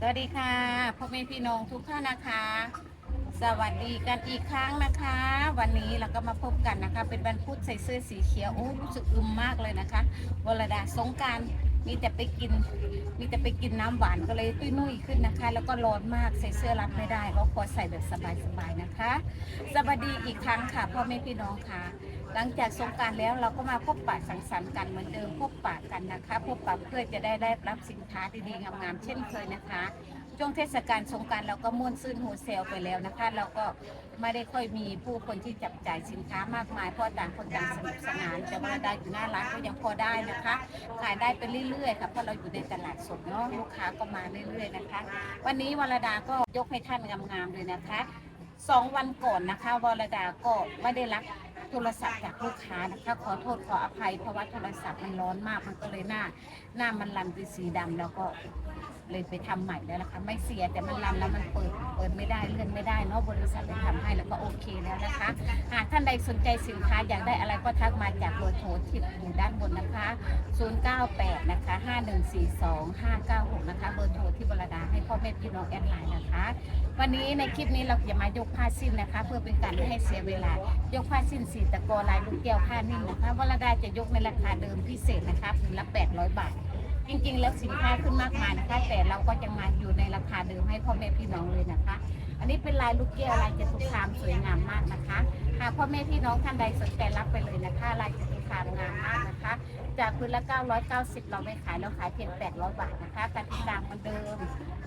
สวัสดีค่ะพ่อแม่พี่น้องทุกท่านนะคะ สวัสดีกันอีกครั้งนะคะ วันนี้เราก็มาพบกันนะคะ เป็นวันพุธใส่เสื้อสีเขียวโอ้รู้สึกอึมมากเลยนะคะวรดาสงการมีแต่ไปกิน มีแต่ไปกินน้ำหวานก็เลยตุ้ยนุ่ยขึ้นนะคะ แล้วก็ร้อนมากใส่เสื้อรัดไม่ได้ก็ขอใส่แบบสบายๆนะคะ สวัสดีอีกครั้งค่ะพ่อแม่พี่น้องค่ะ หลังจากสงการแล้วเราก็มาพบปะสังสรรค์กันเหมือนเดิมพบปะกันนะคะ พบปะเพื่อจะได้ได้รับสินค้าดีๆงามๆเช่นเคยนะคะช่วงเทศกาลสงการเราก็ม่วนซื่นโฮเซลไปแล้วนะคะ เราก็ไม่ได้ค่อยมีผู้คนที่จับจ่ายสินค้ามากมายเพราะต่างคนต่างสนุกสนานแต่ว่าได้อยู่หน้าร้านก็ยังพอได้นะคะ ขายได้ไปเรื่อยๆค่ะเพราะเราอยู่ในตลาดสดเนาะลูกค้าก็มาเรื่อยๆนะคะ วันนี้วรดาก็ยกให้ท่านงามๆเลยนะคะสองวันก่อนนะคะวรดาก็ไม่ได้รับ โทรศัพท์จากลูกค้านะคะ ขอโทษขออภัยเพราะว่าโทรศัพท์มันร้อนมากมันก็เลยหน้า หน้ามันรันเป็นสีดำแล้วก็เลยไปทำใหม่แล้วนะคะ ไม่เสียแต่มันรันแล้วมันเปิดเปิดไม่ได้เลื่อนไม่ได้เนาะบริษัทไปทำให้แล้วก็โอเคแล้วนะคะหากท่านใดสนใจสินค้าอยากได้อะไรก็ทักมาจากเบอร์โทรที่อยู่ด้านบนนะคะ 098 นะคะ 5142 596 อแม่พี่น้องแอดไลน์นะคะ วันนี้ในคลิปนี้เราจะมายกผ้าสิ้นนะคะ เพื่อเป็นการไม่ให้เสียเวลา ยกผ้าสิ้นสีตะกอลายลูกแก้วผ้านิ่มนะคะวรดาจะยกในราคาเดิมพิเศษนะคะผืนละ800 บาท จริงๆ แล้วสินค้าขึ้นมากมายนะคะ แต่เราก็จะมาอยู่ในราคาเดิมให้พ่อแม่พี่น้องเลยนะคะ อันนี้เป็นลายลูกแก้วลายจตุคามสวยงามมากนะคะหากพ่อแม่พี่น้องท่านใดสนใจรับไปเลยนะคะลายจตุ จากพื้นละ 990 เราไม่ขายเราขายเพียง 800 บาทนะคะกติกาเหมือนเดิม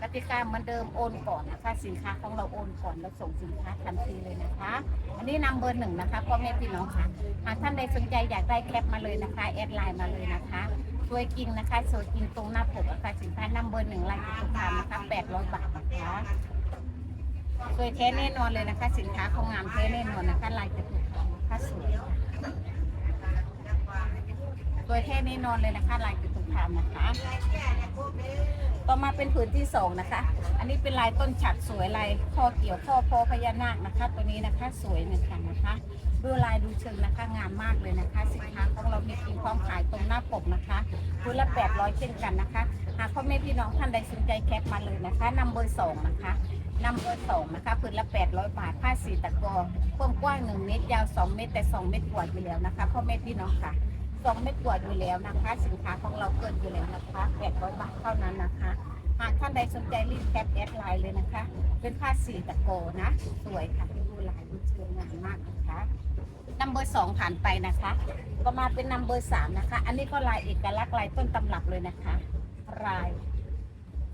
กติกาเหมือนเดิมโอนก่อนนะคะสินค้าของเราโอนก่อนแล้วส่งสินค้าทันทีเลยนะคะ อันนี้นำเบอร์หนึ่งนะคะพ่อแม่พี่น้องค่ะหากท่านใดสนใจอยากได้แคปมาเลยนะคะแอดไลน์มาเลยนะคะสวยจริงนะคะสวยจริงตรงหน้าปกนะคะสินค้านำเบอร์หนึ่งลายจตุคามนะคะ800 บาทนะคะสวยแท้แน่นอนเลยนะคะ สินค้าของงามแท้แน่นอนนะคะลายจตุคามนะคะสวย ค่ะสวยแท้แน่นอนเลยนะคะ ลายจตุคามนะคะ ต่อมาเป็นผืนที่สองนะคะ อันนี้เป็นลายต้นฉัดสวยลายข้อเกี่ยวข้อพอพญานาคนะคะ ตัวนี้นะคะสวยเหมือนกันนะคะ ดูลายดูเชิงนะคะงามมากเลยนะคะ สินค้าของเรามีทีมพร้อมขายตรงหน้าปกนะคะคุณละ800เช่นกันนะคะ หากพ่อแม่พี่น้องท่านใดสนใจแคปมาเลยนะคะนำเบอร์สองนะคะนำเบอร์สองนะคะพื้นละ 800 บาทผ้าสีตะกอความกว้าง 1 เมตร ยาว 2 เมตร แต่ 2 เมตรกว่าอยู่แล้วนะคะพ่อแม่พี่น้องค่ะ 2เมตรกว่าอยู่แล้วนะคะ สินค้าของเราเกินอยู่แล้วนะคะ800บาทเท่านั้นนะคะ หากท่านใดสนใจรีบแคปแอดไลน์เลยนะคะ เป็นผ้าสีตะโกนะ สวยค่ะดูลายดูเชิงงานมากนะคะนัมเบอร์สองผ่านไปนะคะก็มาเป็นนัมเบอร์สามนะคะ อันนี้ก็ลายเอกลักษณ์ลายต้นตำรับเลยนะคะลาย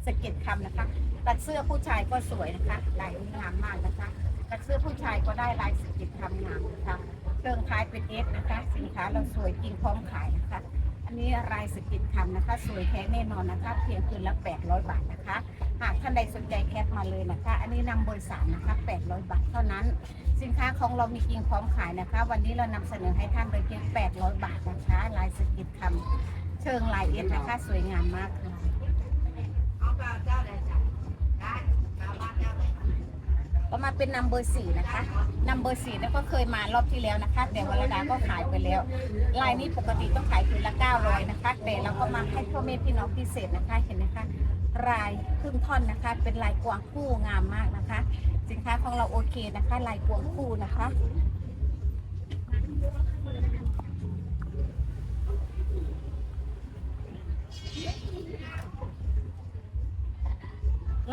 สะเก็ตคำนะคะตัดเสื้อผู้ชายก็สวยนะคะลายงามมากนะคะตัดเสื้อผู้ชายก็ได้ลายสะเก็ตคำงามนะคะ เครื่องท้ายเป็นเอฟนะคะ สินค้าเราสวยจริงพร้อมขายนะคะ อันนี้ลายสกินคำนะคะ สวยแท้แน่นอนนะคะ เพียงคืนละ 800 บาทนะคะ หากท่านใดสนใจแคปมาเลยนะคะ อันนี้นำเบอร์สามนะคะ 800 บาทเท่านั้น สินค้าของเรามีจริงพร้อมขายนะคะ วันนี้เรานำเสนอให้ท่านโดยเพียง 800 บาทนะคะลายสกินคำเชิงลายเอ็นนะคะ สวยงามมากค่ะ ก็มาเป็นนัมเบอร์สี่นะคะนัมเบอร์สี่นี่ก็เคยมารอบที่แล้วนะคะ แต่วรดาก็ขายไปแล้ว ลายนี้ปกติต้องขายคืนละ 900 นะคะ แต่เราก็มาให้พ่อแม่พี่น้องพิเศษนะคะเห็นนะคะลายครึ่งท่อนนะคะ เป็นลายกวางคู่งามมากนะคะ สินค้าของเราโอเคนะคะ ลายกวางคู่นะคะ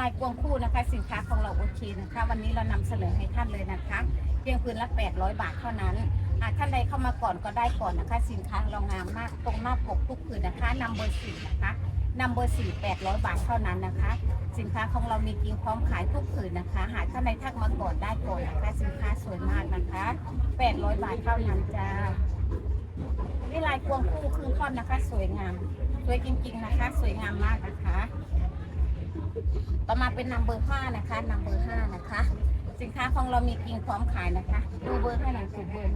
ลายกวางคู่นะคะ สินค้าของเราโอเคนะคะ วันนี้เรานำเสนอให้ท่านเลยนะคะเพียงคืนละ 800 บาทเท่านั้นหากท่านใดเข้ามาก่อนก็ได้ก่อนนะคะ สินค้าเรางามมากตรงหน้าปกทุกคืนนะคะนำเบอร์สี่นะคะนำเบอร์สี่800 บาทเท่านั้นนะคะ สินค้าของเรามีจริงพร้อมขายทุกคืนนะคะ หากท่านใดทักมาก่อนได้ก่อนนะคะ สินค้าสวยมากนะคะ 800 บาทเท่านั้นจ้านี่ลายกวางคู่ครึ่งท่อนนะคะ สวยงาม สวยจริง ๆนะคะ สวยงามมากนะคะ ต่อมาเป็นนัมเบอร์ห้านะคะนัมเบอร์ห้านะคะ สินค้าของเรามีกิ่งพร้อมขายนะคะ ดูเบอร์ให้หน่อยสูเบอร์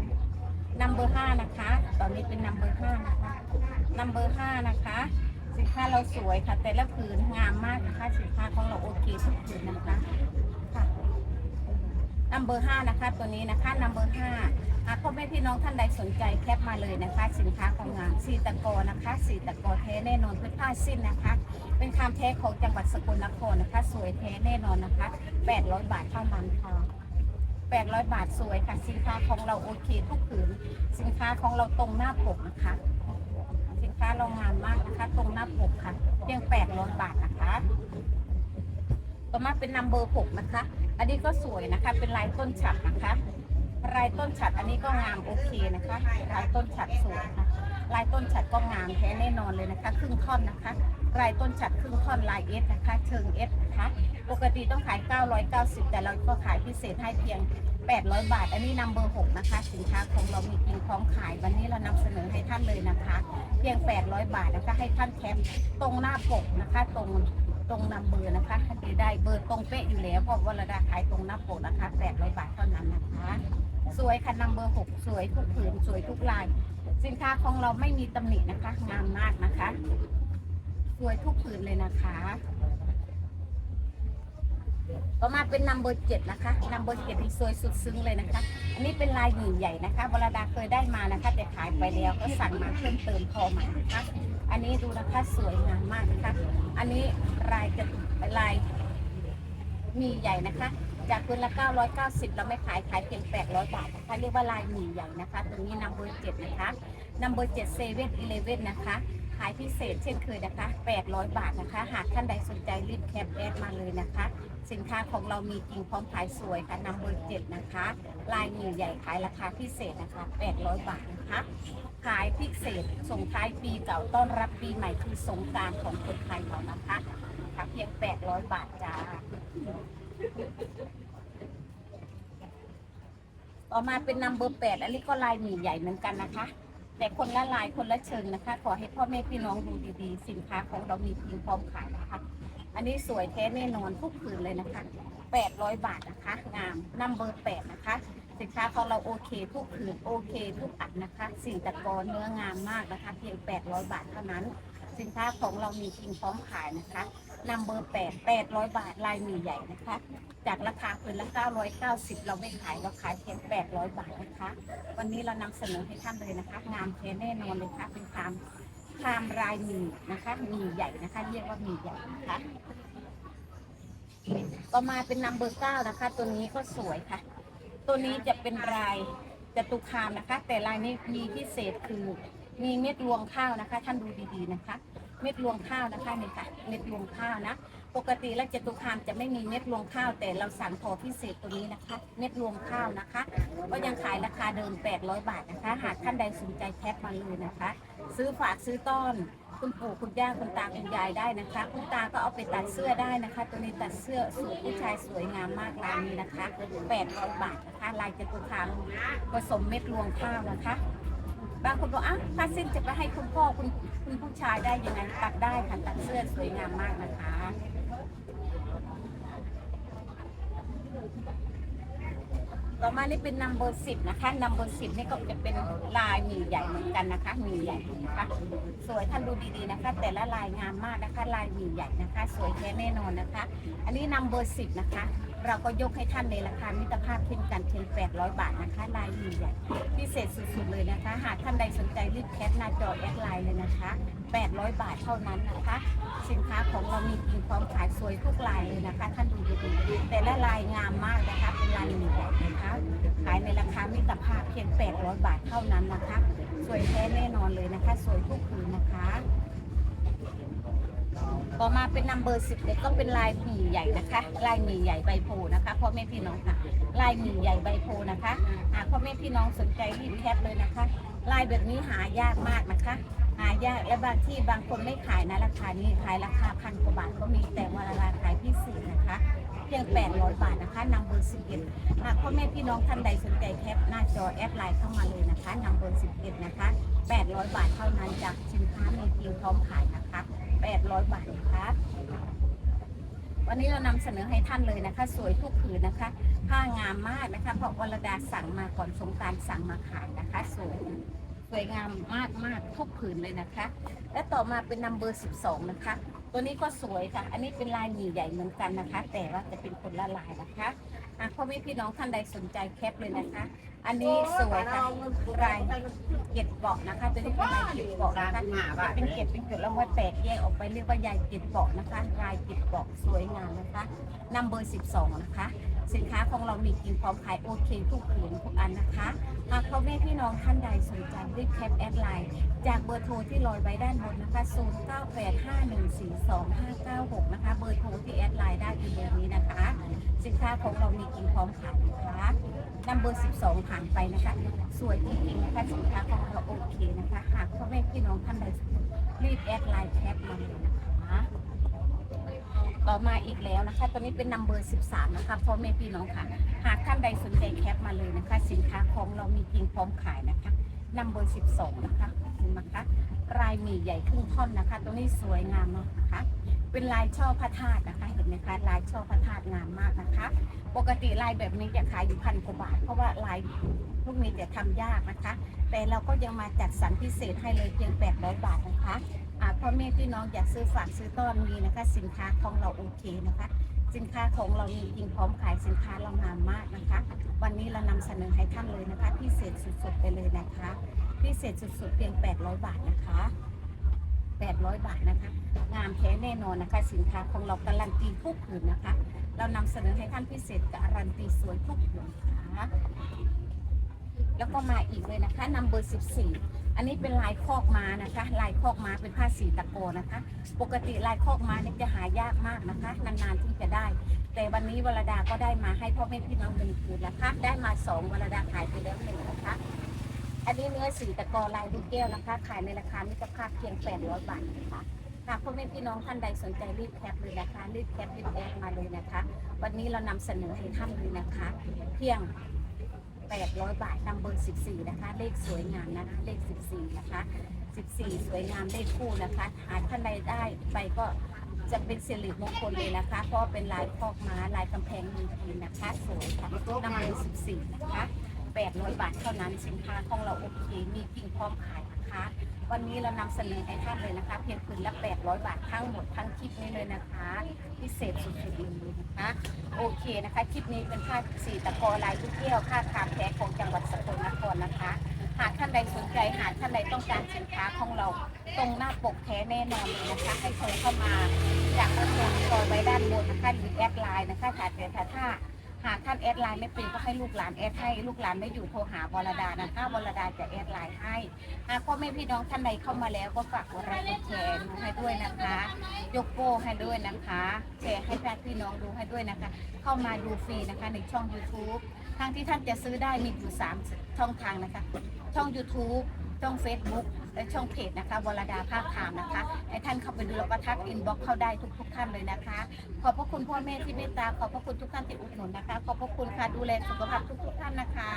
นัมเบอร์ห้านะคะ ตอนนี้เป็นนัมเบอร์ห้านะคะนัมเบอร์ห้านะคะ สินค้าเราสวยค่ะ แต่ละผืนงามมากนะคะ สินค้าของเราโอเคทุกผืนนะคะ นัมเบอร์ห้านะคะตัวนี้นะคะนัมเบอร์ห้าหากพ่อแม่พี่น้องท่านใดสนใจแคปมาเลยนะคะ สินค้าของงานสีตะกอนะคะสีตะกอแท้แน่นอนเป็นผ้าสิ้นนะคะ เป็นคำแท้ของจังหวัดสกลนครนะคะ สวยแท้แน่นอนนะคะ 800 บาทเท่านั้นค่ะ800 บาทสวยค่ะสินค้าของเราโอเคทุกผืนสินค้าของเราตรงหน้าปกนะคะ สินค้าเรางามมากนะคะ ตรงหน้าปกค่ะเพียง800บาทนะคะ ต่อมาเป็นนัมเบอร์6นะคะ อันนี้ก็สวยนะคะ เป็นลายต้นฉัดนะคะ ลายต้นฉัดอันนี้ก็งามโอเคนะคะ ลายต้นฉัดสวยค่ะลายต้นฉัดก็งามแท้แน่นอนเลยนะคะครึ่งท่อนนะคะลายต้นฉัดครึ่งท่อนลายเอสนะคะ เชิงเอสนะคะ ปกติต้องขาย 990 แต่เราก็ขายพิเศษให้เพียง 800 บาท อันนี้นัมเบอร์6นะคะ สินค้าของเรามีกินพร้อมขาย วันนี้เรานำเสนอให้ท่านเลยนะคะ เพียง 800 บาทนะคะให้ท่านแคปตรงหน้าปกนะคะ ตรง ตรงนำเบอร์นะคะท่านจะได้เบอร์ตรงเป๊ะอยู่แล้วเพราะว่าเราได้ขายตรงหน้าปกนะคะแปดร้อยบาทเท่านั้นนะคะ สวยค่ะนำเบอร์หกสวยทุกผืนสวยทุกลาย สินค้าของเราไม่มีตำหนินะคะงามมากนะคะ สวยทุกผืนเลยนะคะ ต่อมาเป็นนัมเบอร์เจ็ดนะคะนัมเบอร์เจ็ดที่สวยสุดซึ้งเลยนะคะ อันนี้เป็นลายหมีใหญ่นะคะวรดาเคยได้มานะคะ แต่ขายไปแล้วก็สั่งมาเพิ่มเติมพอมานะคะอันนี้ดูนะคะสวยงามมากนะคะ อันนี้ลายจะลายมีใหญ่นะคะ จากคืนละ 990 เราไม่ขายขายเพียง 800 บาทนะคะเรียกว่าลายหมีใหญ่นะคะตรงนี้นัมเบอร์เจ็ดนะคะนัมเบอร์เจ็ดเซเว่นอีเลเว่นนะคะ ขายพิเศษเช่นเคยนะคะ 800 บาทนะคะ หากท่านใดสนใจรีบแคปแอดมาเลยนะคะ สินค้าของเรามีจริงพร้อมขายสวยค่ะนัมเบอร์เจ็ดนะคะ ลายหมี่ใหญ่ขายราคาพิเศษนะคะ 800 บาทนะคะ ขายพิเศษส่งท้ายปีเก่าต้อนรับปีใหม่คือสงการของคนไทยเรานะคะค่ะเพียง 800 บาทจ้า ต่อมาเป็นนัมเบอร์แปดอันนี้ก็ลายหมี่ใหญ่เหมือนกันนะคะ แต่คนละลายคนละเชิงนะคะ ขอให้พ่อแม่พี่น้องดูดีๆ สินค้าของเรามีเพียงพร้อมขายนะคะ อันนี้สวยแท้แน่นอนทุกผืนเลยนะคะ 800 บาทนะคะ งามนัมเบอร์แปดนะคะ สินค้าของเราโอเค ทุกผืนโอเค ทุกอันนะคะสิ่งตะกอนเนื้องามมากนะคะ เพียง 800 บาทเท่านั้น สินค้าของเรามีจริงพร้อมขายนะคะนัมเบอร์แปด800 บาทลายมีใหญ่นะคะ จากราคาคืนละ 990 เราไม่ขายเราขายเพียง 800 บาทนะคะ วันนี้เรานำเสนอให้ท่านเลยนะคะ งามแท้แน่นอนเลยค่ะเป็นคาม คามรายมีนะคะ มีใหญ่นะคะ เรียกว่ามีใหญ่นะคะต่อมาเป็นนัมเบอร์เก้านะคะ ตัวนี้ก็สวยค่ะ ตัวนี้จะเป็นลายจตุคามนะคะ แต่ลายนี้มีพิเศษคือมีเม็ดรวงข้าวนะคะ ท่านดูดีๆนะคะ เม็ดรวงข้าวนะคะนี่ค่ะเม็ดรวงข้าวนะ ปกติแล้วจตุคามจะไม่มีเม็ดรวงข้าว แต่เราสั่งขอพิเศษตัวนี้นะคะ เม็ดรวงข้าวนะคะ ก็ยังขายราคาเดิม 800 บาทนะคะ หากท่านใดสนใจแคปมาเลยนะคะ ซื้อฝากซื้อต้อน คุณปู่คุณย่าคุณตาคุณยายได้นะคะ คุณตาก็เอาไปตัดเสื้อได้นะคะ ตัวนี้ตัดเสื้อสวยผู้ชายสวยงามมากลายนี้นะคะ800บาทนะคะลายจตุคามผสมเม็ดรวงข้าวนะคะบางคนบอกอะผ้าสิ้นจะไปให้คุณพ่อคุณคุณผู้ชายได้ยังไงตัดได้ค่ะตัดเสื้อสวยงามมากนะคะ ต่อมานี่เป็นนัมเบอร์สิบนะคะนัมเบอร์สิบนี่ก็จะเป็นลายหมีใหญ่เหมือนกันนะคะหมีใหญ่นะคะสวยท่านดูดีๆนะคะ แต่ละลายงามมากนะคะลายหมีใหญ่นะคะ สวยแท้แน่นอนนะคะ อันนี้นัมเบอร์สิบนะคะ เราก็ยกให้ท่านในราคามิตรภาพเช่นกันเพียง800บาทนะคะ ลายหมีใหญ่ พิเศษสุดๆเลยนะคะ หากท่านใดสนใจรีบแคปหน้าจอแอดไลน์เลยนะคะ 800 บาทเท่านั้นนะคะ สินค้าของเรามีจริงพร้อมขายสวยทุกลายเลยนะคะ ท่านดูดีๆแต่ละลายงามมากนะคะ เป็นลายหมีใหญ่นะคะ ขายในราคามิตรภาพเพียง 800 บาทเท่านั้นนะคะ สวยแท้แน่นอนเลยนะคะ สวยทุกคืนนะคะ ต่อมาเป็นนัมเบอร์สิบเด็กก็เป็นลายหมี่ใหญ่นะคะ ลายหมี่ใหญ่ใบโพนะคะพ่อแม่พี่น้องค่ะ ลายหมี่ใหญ่ใบโพนะคะหากพ่อแม่พี่น้องสนใจรีบแคปเลยนะคะ ลายแบบนี้หายากมากนะคะ หายากและบางที่บางคนไม่ขายนะราคานี้ขายราคาพันกว่าบาทก็มีแต่ว่าราคาขายพิเศษนะคะเพียง 800 บาทนะคะนัมเบอร์11หากพ่อแม่พี่น้องท่านใดสนใจแคปหน้าจอแอดไลน์เข้ามาเลยนะคะนัมเบอร์11นะคะ 800 บาทเท่านั้นจากสินค้ามีจริงพร้อมขายนะคะ 800 บาทนะคะวันนี้เรานำเสนอให้ท่านเลยนะคะ สวยทุกผืนนะคะผ้างามมากนะคะเพราะวรดาสั่งมาก่อนสงการสั่งมาขายนะคะ สวยสวยงามมากมากทุกผืนเลยนะคะ และต่อมาเป็นนัมเบอร์12 นะคะตตัวนี้ก็สวยค่ะ อันนี้เป็นลายหมี่ใหญ่เหมือนกันนะคะ แต่ว่าจะเป็นคนละลายนะคะ อะพ่อแม่พี่น้องท่านใดสนใจแคปเลยนะคะ อันนี้สวยค่ะลายเก็ดเบาะนะคะตัวนี้เป็นลายเก็ดเบาะนะคะเป็นเก็ดเป็นเกล็ดแล้วมาแตกแยกออกไปเรียกว่ายายเก็ดเบาะนะคะลายเก็ดเบาะสวยงามนะคะนัมเบอร์12 นะคะ สินค้าของเรามีกินพร้อมขายโอเคทุกผืนทุกอันนะคะหากพ่อแม่พี่น้องท่านใดสนใจรีบแคปแอดไลน์จากเบอร์โทรที่ลอยไว้ด้านบนนะคะ0985142596นะคะ ค้าของเรามีกินพร้อมขายนะคะนำเบอร์12ผ่านไปนะคะ สวยจริงๆนะคะสินค้าของเราโอเคนะคะ หากพ่อแม่พี่น้องท่านใดสนใจรีบแอดไลน์แคปมาเลยนะคะต่อมาอีกแล้วนะคะ ตัวนี้เป็นนัมเบอร์ 13 นะคะพ่อแม่พี่น้องค่ะ หากท่านใดสนใจแคปมาเลยนะคะ สินค้าของเรามีจริงพร้อมขายนะคะนัมเบอร์ 12 นะคะเห็นไหมคะลายหมีใหญ่ครึ่งท่อนนะคะ ตัวนี้สวยงามมากนะคะ เป็นลายช่อพระธาตุนะคะเห็นไหมคะลายช่อพระธาตุงามมากนะคะ ปกติลายแบบนี้จะขายอยู่พันกว่าบาท เพราะว่าลายพวกนี้จะทำยากนะคะ แต่เราก็ยังมาจัดสรรพิเศษให้เลยเพียง 800 บาทนะคะอาพ่อแม่พี่น้องอยากซื้อฝากซื้อต้อนมีนะคะ สินค้าของเราโอเคนะคะ สินค้าของเรามีจริงพร้อมขายสินค้าเรางามมากนะคะ วันนี้เรานำเสนอให้ท่านเลยนะคะพิเศษสุดๆไปเลยนะคะพิเศษสุดๆเพียง 800 บาทนะคะ 800 บาทนะคะ งามแท้แน่นอนนะคะ สินค้าของเราการันตีทุกผืนนะคะ เรานำเสนอให้ท่านพิเศษการันตีสวยทุกผืนนะคะแล้วก็มาอีกเลยนะคะนัมเบอร์ 14 อันนี้เป็นลายคอกม้านะคะ ลายคอกม้าเป็นผ้าสีตะโกนะคะ ปกติลายคอกม้าเนี่ยจะหายากมากนะคะ นานๆที่จะได้ แต่วันนี้วรดาก็ได้มาให้พ่อแม่พี่น้องเป็นคืนนะคะ ได้มาสองวรดาขายไปแล้วหนึ่งนะคะ อันนี้เนื้อสีตะกอลายลูกแก้วนะคะ ขายในราคามิตรภาพเพียง 800 บาทนะคะหากพ่อแม่พี่น้องท่านใดสนใจรีบแคปเลยนะคะรีบแคปรีบแอดมาเลยนะคะ วันนี้เรานำเสนอให้ท่านเลยนะคะ เพียง 800 บาทนัมเบอร์ 14 นะคะ เลขสวยงามนะคะเลข 14 นะคะ 14 สวยงามเลขคู่นะคะ หากท่านใดได้ไปก็จะเป็นสิริมงคลเลยนะคะ เพราะเป็นลายคอกม้าลายกำแพงมืองจีนนะคะสวยค่ะนัมเบอร์ 14 นะคะ 800 บาทเท่านั้นสินค้าของเราโอเคมีจริงพร้อมขายนะคะ วันนี้เรานำเสนอให้ท่านเลยนะคะ เพียงคืนละ 800 บาททั้งหมดทั้งคลิปนี้เลยนะคะ พิเศษสุดๆเลยนะคะโอเคนะคะคลิปนี้เป็นผ้าสีตะกอลายลูกแก้วผ้าคามแท้ของจังหวัดสกลนครนะคะ หากท่านใดสนใจหากท่านใดต้องการสินค้าของเรา ตรงหน้าปกแท้แน่นอนเลยนะคะ ให้โทรเข้ามาจากกระทรวงรอยไว้ด้านบนนะคะหรือแอดไลน์นะคะถ้าแต่ถ้าถ้า หากท่านแอดไลน์ไม่เป็นก็ให้ลูกหลานแอดให้ลูกหลานไม่อยู่โทรหาวรดานะคะวรดาจะแอดไลน์ให้หากพ่อแม่พี่น้องท่านใดเข้ามาแล้วก็ฝากกดไลค์กดแชร์ดูให้ด้วยนะคะ ยกโป้ให้ด้วยนะคะแชร์ให้ญาติพี่น้องดูให้ด้วยนะคะ เข้ามาดูฟรีนะคะในช่อง YouTube ทางที่ท่านจะซื้อได้มีอยู่3ช่องทางนะคะ ช่อง YouTube ช่อง Facebook และช่องเพจนะคะวรดาภาคคามนะคะให้ท่านเข้าไปดูแล้วก็ทักอินบ็อกเข้าได้ทุกทุกท่านเลยนะคะ ขอบพระคุณพ่อแม่ที่เมตตาขอบพระคุณทุกท่านที่อุดหนุนนะคะ ขอบพระคุณค่ะดูแลสุขภาพทุกทุกท่านนะคะ